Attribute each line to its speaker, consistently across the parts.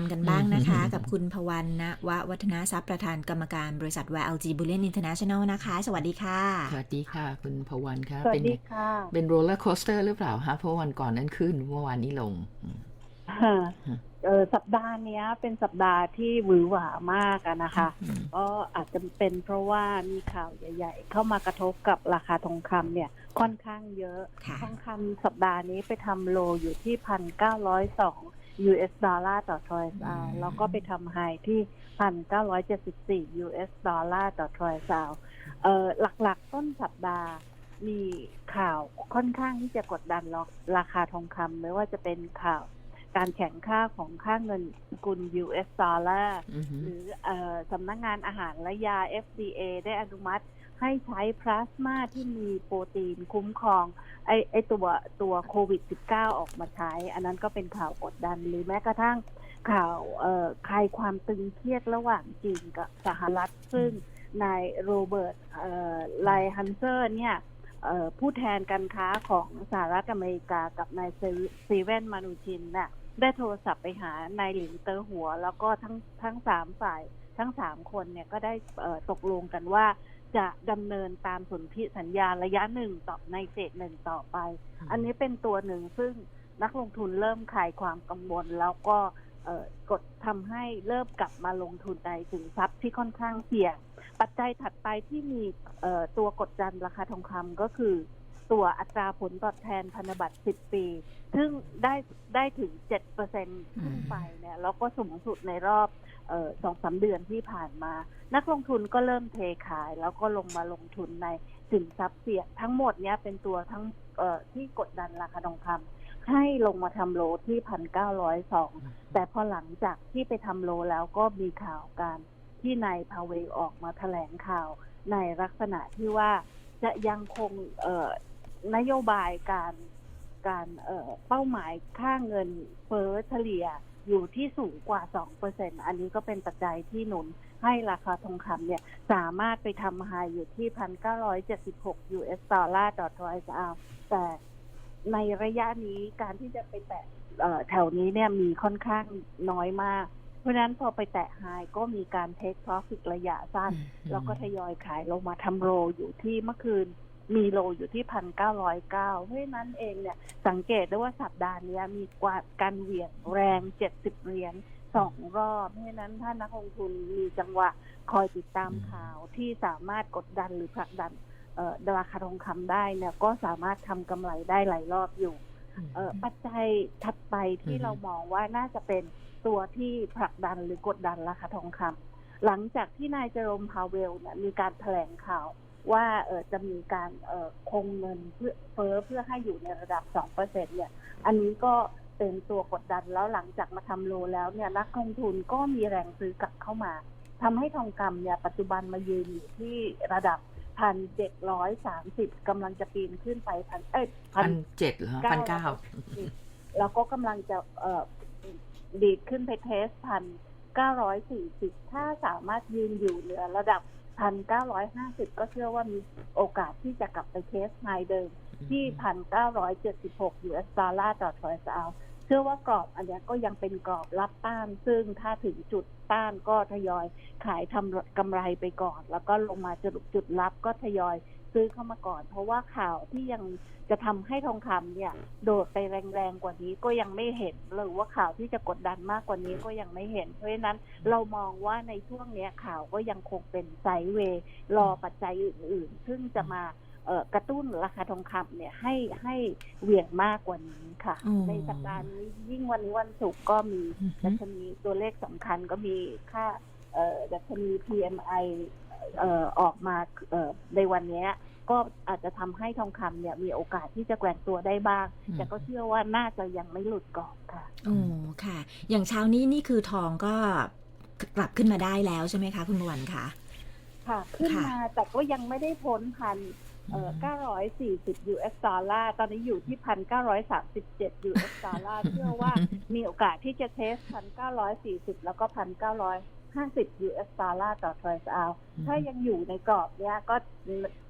Speaker 1: ำกันบ้างนะคะ กับคุณพวันนะวะวัฒนาทรัพย์ประธานกรรมการบริษัท YLG Bullion International นะคะ สวัสดีค่ะ
Speaker 2: สวัสดีค่ะ คุณพวันค่ะ
Speaker 3: สวั
Speaker 2: เป็
Speaker 3: ส
Speaker 2: น
Speaker 3: ดีค่ะ
Speaker 2: เป็นโรลเลอร์โคสเตอร์หรือเปล่าคะเพราะวันก่อนนั้นขึ้นเมื่อวานนี้ลงอืม
Speaker 3: ค่ะ
Speaker 2: ฮะ
Speaker 3: เออสัปดาห์เนี้ยเป็นสัปดาห์ที่หวือหวามากอะนะคะ
Speaker 2: อืม
Speaker 3: ก็อาจจะเป็นเพราะว่ามีข่าวใหญ่ ๆ เข้ามากระทบกับราคาทองคำเนี่ยค่อนข้างเยอะ
Speaker 1: ค่ะ
Speaker 3: ทองคำสัปดาห์นี้ไปทำโลอยู่ที่พันเก้าร้อยสอง US ดอลลาร์ต่อทรอยซาวแล้วก็ไปทำไฮที่พันเก้าร้อยเจ็ดสิบสี่ US ดอลลาร์ต่อทรอยซาวเอ่อหลักๆต้นสัปดาห์มีข่าวค่อนข้างที่จะกดดันล็อกราคาทองคำไม่ว่าจะเป็นข่าวการแข่งค่าของค่าเงินสกุล US ดอลลาร์
Speaker 2: อือหือ
Speaker 3: หรือเออสำนักงานอาหารและยา FDA ได้อนุมัติ ให้ใช้พลาสมาที่มีโปรตีนคุ้มครองไอไอตัวตัวโควิด -19 ออกมาใช้ อันนั้นก็เป็นข่าวกดดันหรือแม้กระทั่งข่าวเอ่อคลายความตึงเครียดระหว่างจีนกับสหรัฐ ซึ่งนายโรเบิร์ตเอ่อไลฮันเซอร์เนี่ยเอ่อผู้แทนการค้าของสหรัฐอเมริกากับนายซีเวนมานูชินน่ะได้โทรศัพท์ไปหานายหลิงเตอหัว แล้วก็ทั้งทั้งสามฝ่ายทั้งสามคนเนี่ยก็ได้ตกลงกันว่า จะดำเนินตามสนธิสัญญาระยะหนึ่งต่อในเฟสหนึ่งต่อไป อันนี้เป็นตัวหนึ่งซึ่งนักลงทุนเริ่มคลายความกังวล แล้วก็เอ่อกดทำให้เริ่มกลับมาลงทุนในสินทรัพย์ที่ค่อนข้างเสี่ยง ปัจจัยถัดไปที่มีเอ่อตัวกดดันราคาทองคำก็คือ ตัวอัตราผลตอบแทนพันธบัตร 10 ปี ซึ่งได้ได้ถึง7%ขึ้นไปเนี่ยแล้วก็สูงสุดในรอบสองสามเดือนที่ผ่านมา นักลงทุนก็เริ่มเทขาย แล้วก็ลงมาลงทุนในสินทรัพย์เสี่ยงทั้งหมดเนี้ยเป็นตัวทั้งที่กดดันราคาทองคำให้ลงมาทำโลที่พันเก้าร้อยสองแต่พอหลังจากที่ไปทำโลแล้วก็มีข่าวการที่นายพาเวลออกมาแถลงข่าวในลักษณะที่ว่าจะยังคงเนโยบายการการเอ่อเป้าหมายค่าเงินเฟ้อเฉลี่ยอยู่ที่สูงกว่า 2%อันนี้ก็เป็นปัจจัยที่หนุนให้ราคาทองคำเนี่ยสามารถไปทำไฮอยู่ที่ 1,976 US ดอลลาร์ต่อทรอยซ์อาแต่ในระยะนี้การที่จะไปแตะเอ่อแถวนี้เนี่ยมีค่อนข้างน้อยมาก เพราะฉะนั้นพอไปแตะไฮก็มีการเทค p ร o ฟิตระยะสั้น แล้วก็ทยอยขายลงมาทำโรอยู่ที่เมื่อคืน มีโลอยู่ที่พันเก้าร้อยเก้าเพราะฉะนั้นเองเนี่ยสังเกตได้ว่าสัปดาห์เนี้ยมีกว่าการเหวี่ยงแรงเจ็ดสิบเหรียญสองรอบเพราะฉะนั้นถ้านักลงทุนมีจังหวะคอยติดตามข่าวที่สามารถกดดันหรือผลักดันเอ่อราคาทองคำได้เนี่ยก็สามารถทำกำไรได้หลายรอบอยู่เอ่อปัจจัยถัดไปที่
Speaker 2: อือฮึ
Speaker 3: เรามองว่าน่าจะเป็นตัวที่ผลักดันหรือกดดันราคาทองคำหลังจากที่นายเจอรมพาเวลเนี่ยมีการแถลงข่าว ว่าเออจะมีการเอ่อคงเงินเพื่อเฟ้อเพื่อให้อยู่ในระดับ 2%เนี่ย อันนี้ก็เป็นตัวกดดันแล้วหลังจากมาทำโลแล้วเนี่ยนักลงทุนก็มีแรงซื้อกลับเข้ามาทำให้ทองคำเนี่ยปัจจุบันมายืนอยู่ที่ระดับพันเจ็ดร้อยสามสิบกำลังจะปีนขึ้นไปพันเอ้ย
Speaker 2: พันเจ็ดเหรอพันเก้า
Speaker 3: แล้วก็กำลังจะเอ่อดีดขึ้นไปเทสพันเก้าร้อยสี่สิบถ้าสามารถยืนอยู่เหนือระดับ พันเก้าร้อยห้าสิบก็เชื่อว่ามีโอกาสที่จะกลับไปเทสไฮเดิม ที่พันเก้าร้อยเจ็ดสิบหก US ดอลลาร์ต่อทรอยซ์เอาเชื่อว่ากรอบอันเนี้ยก็ยังเป็นกรอบรับต้าน ซึ่งถ้าถึงจุดต้านก็ทยอยขายทำกำไรไปก่อน แล้วก็ลงมาจุดจุดรับก็ทยอย ซื้อเข้ามาก่อน เพราะว่าข่าวที่ยังจะทำให้ทองคำเนี่ย โดดไปแรงๆกว่านี้ก็ยังไม่เห็นหรือว่าข่าวที่จะกดดันมากกว่านี้ก็ยังไม่เห็น เพราะฉะนั้นเรามองว่าในช่วงเนี้ยข่าวก็ยังคงเป็นไซด์เวย์รอปัจจัยอื่นๆ ซึ่งจะมาเอ่อกระตุ้นราคาทองคำเนี่ยให้ให้เหวี่ยงมากกว่านี้ค่ะ
Speaker 1: อืม
Speaker 3: ในสัปดาห์นี้ยิ่งวันนี้วันศุกร์ก็มี
Speaker 1: อือฮึ
Speaker 3: ดัชนีตัวเลขสำคัญก็มีค่าเอ่อดัชนี PMI เอ่อออกมาเอ่อในวันเนี้ยก็อาจจะทำให้ทองคำเนี่ยมีโอกาสที่จะแกว่งตัวได้บ้าง
Speaker 2: อืม
Speaker 3: แต่ก็เชื่อว่าน่าจะยังไม่หลุดกรอบค่ะ
Speaker 1: โอ้ค่ะ อย่างเช้านี้นี่คือทองก็กลับขึ้นมาได้แล้วใช่ไหมคะ คุณพวันคะ
Speaker 3: ค่ะ ขึ้น
Speaker 1: ค่ะ
Speaker 3: มาแต่ก็ยังไม่ได้พ้นพันเอ่อ940 US ดอลลาร์ ตอนนี้อยู่ที่ 1,937 US ดอลลาร์ เชื่อว่ามีโอกาสที่จะเทส 1,940 แล้วก็ 1,950 US ดอลลาร์ต่อทรอยซ์เอาถ้ายังอยู่ในกรอบเนี้ยก็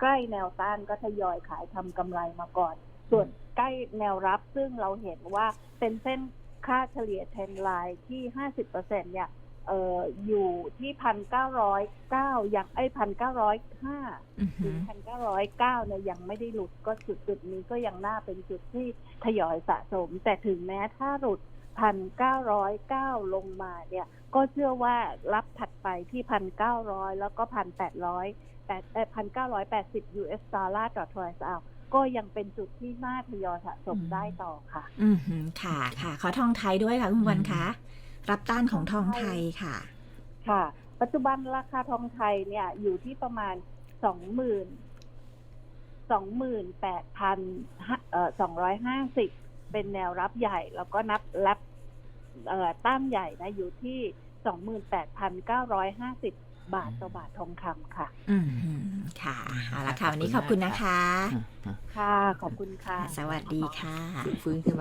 Speaker 3: ใกล้แนวต้านก็ทยอยขายทำกำไรมาก่อน ส่วนใกล้แนวรับซึ่งเราเห็นว่าเป็นเส้นค่าเฉลี่ยเทรนไลน์ที่ 50%เนี่ยเอ่ออยู่ที่พันเก้าร้อยเก้ายังไอ้พันเก้าร้อยห้า
Speaker 1: อือหื
Speaker 3: ถึ
Speaker 1: อง
Speaker 3: พันเก้าร้อยเก้าเนี่ยยังไม่ได้หลุดก็จุดจุดนี้ก็ยังน่าเป็นจุดที่ทยอยสะสม แต่ถึงแม้ถ้าหลุด พันเก้าร้อยเก้าลงมาเนี่ยก็เชื่อว่ารับถัดไปที่พันเก้าร้อยแล้วก็พันแปดร้อยแปดพันเก้าร้อยแปดสิบ US ดอลลาร์ต่อทรอยส์เอาก็ยังเป็นจุดที่น่าทยอยสะสมได้ต่อค่ะ
Speaker 1: อือหือค่ะค่ะ ขอทองไทยด้วยค่ะ คุณวันคะ รับต้านของทองไทยค่ะ
Speaker 3: ค่ะ ปัจจุบันราคาทองไทยเนี่ยอยู่ที่ประมาณสองหมื่นสองหมื่นแปดพันเอ่อสองร้อยห้าสิบ เป็นแนวรับใหญ่ แล้วก็นับรับเอ่อต้านใหญ่นะอยู่ที่สองหมื่นแปดพันเก้าร้อยห้าสิบบาทต่อบาททองคำค่ะ
Speaker 1: อือหือค่ะเอาละค่ะ วันนี้ขอบคุณนะคะ
Speaker 2: อืมอืม
Speaker 3: ค่ะ ขอบคุณค่ะ
Speaker 1: สวัสดีค่ะ
Speaker 2: ฟื้นขึ้นมา